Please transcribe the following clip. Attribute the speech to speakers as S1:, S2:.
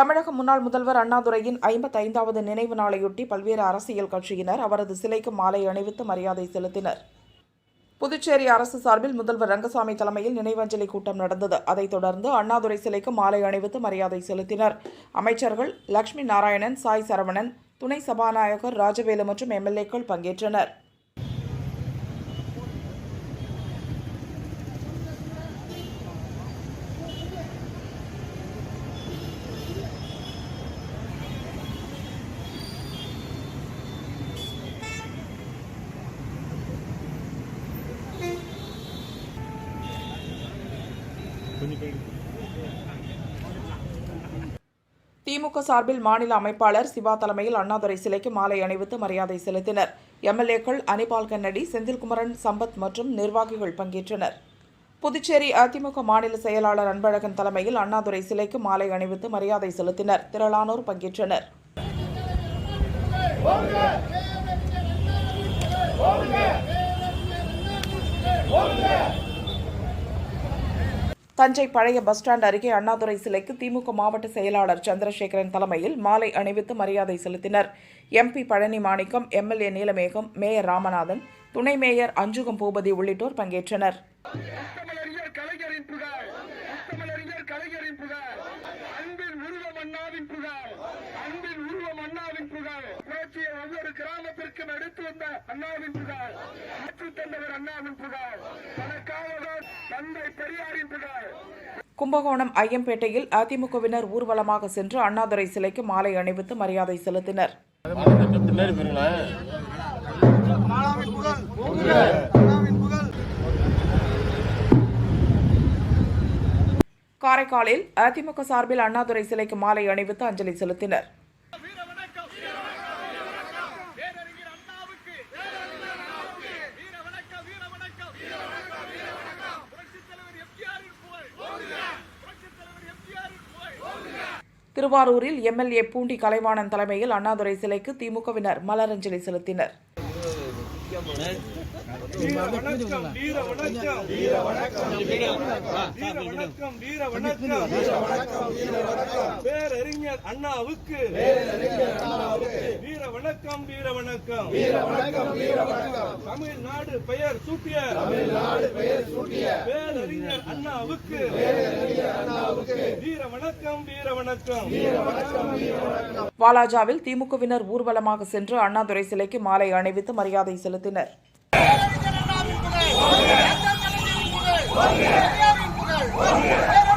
S1: தமிழக முன்னாள் முதல்வர் அண்ணாதுரையின் ஐம்பத்தைந்தாவது நினைவு நாளையொட்டி பல்வேறு அரசியல் கட்சியினர் அவரது சிலைக்கு மாலை அணிவித்து மரியாதை செலுத்தினர். புதுச்சேரி அரசு சார்பில் முதல்வர் ரங்கசாமி தலைமையில் நினைவஞ்சலி கூட்டம் நடந்தது. அதைத் தொடர்ந்து அண்ணாதுரை சிலைக்கு மாலை அணிவித்து மரியாதை செலுத்தினர். அமைச்சர்கள் லக்ஷ்மி நாராயணன் சாய் சரவணன் துணை சபாநாயகர் ராஜவேலு மற்றும் எம்எல்ஏக்கள் பங்கேற்றனர். திமுக சார்பில் மாநில அமைப்பாளர் சிவா தலைமையில் அண்ணாதுரை சிலைக்கு மாலை அணிவித்து மரியாதை செலுத்தினர். எம்எல்ஏக்கள் அனிபால் கன்னடி செந்தில்குமரன் சம்பத் மற்றும் நிர்வாகிகள் பங்கேற்றனர். புதுச்சேரி அதிமுக மாநில செயலாளர் அன்பழகன் தலைமையில் அண்ணாதுரை சிலைக்கு மாலை அணிவித்து மரியாதை செலுத்தினர். திரளானோர் பங்கேற்றனர். தஞ்சை பழைய பஸ் ஸ்டாண்ட் அருகே அண்ணாதுரை சிலைக்கு திமுக மாவட்ட செயலாளர் சந்திரசேகரன் தலைமையில் மாலை அணிவித்து மரியாதை செலுத்தினர். MP Palani Manickam MLA Neelamegam mayor Ramanathan துணை மேயர் அஞ்சுகம் பூபதி உள்ளிட்டோர் பங்கேற்றனர்.
S2: கலைஞரின் புகழ் அன்பின் உருவம் அண்ணாவின் புகழ். புகழ் ஒவ்வொரு கிராமத்திற்கும் எடுத்து வந்த அண்ணாவின் புகழ். மாற்றித் தந்தவர் அண்ணாவின் புகழ். தனக்காக தந்தை பெரியாரின் புகழ்.
S1: கும்பகோணம் ஐயம்பேட்டையில் அதிமுகவினர் ஊர்வலமாக சென்று அண்ணாதுரை சிலைக்கு மாலை அணிவித்து மரியாதை செலுத்தினர். காரைக்காலில் அதிமுக சார்பில் அண்ணாதுரை சிலைக்கு மாலை அணிவித்து அஞ்சலி செலுத்தினர்
S2: பேரறிஞர் அண்ணாவுக்கு வீர வணக்கம் வீர வணக்கம் புரட்சித் தலைவர் எம்ஜிஆரின் புகழ் புரட்சித் தலைவர் எம்ஜிஆரின் புகழ்
S1: திருவாரூரில் எம்எல்ஏ பூண்டி கலைவாணன் தலைமையில் அண்ணாதுரை சிலைக்கு திமுகவினர் மலரஞ்சலி செலுத்தினர்.
S2: பேரறிஞர் அண்ணாவுக்கு வீர வணக்கம் வீர வணக்கம் வீர வணக்கம் வீர வணக்கம் தமிழ்நாடு பெயர் சூட்டிய தமிழ்நாடு பெயர் சூட்டிய பேரறிஞர் அண்ணாவுக்கு வீர வணக்கம் வீர வணக்கம் வீர வணக்கம் வீர வணக்கம்
S1: வாலாஜாவில் திமுகவினர் ஊர்வலமாக சென்று அண்ணாதுரை சிலைக்கு மாலை அணிவித்து மரியாதை செலுத்தி
S2: அண்ணாவின் Yeah.